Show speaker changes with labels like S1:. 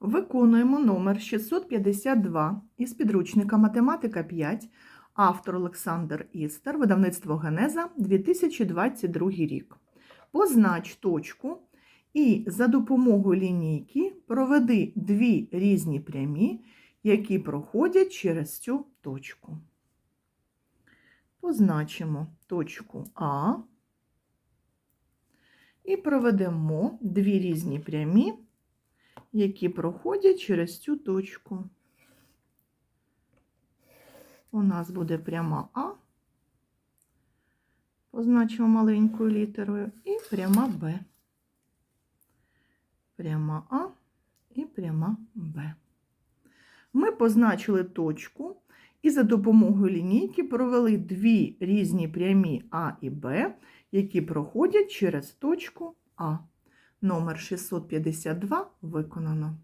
S1: Виконуємо номер 652 із підручника Математика 5, автор Олександр Істер, видавництво Генеза, 2022 рік. Познач точку і за допомогою лінійки проведи дві різні прямі, які проходять через цю точку. Позначимо точку А і проведемо дві різні прямі, які проходять через цю точку. У нас буде пряма А, позначимо маленькою літерою, і пряма Б. Пряма А і пряма Б. Ми позначили точку і за допомогою лінійки провели дві різні прямі А і Б, які проходять через точку А. Номер 652 виконано.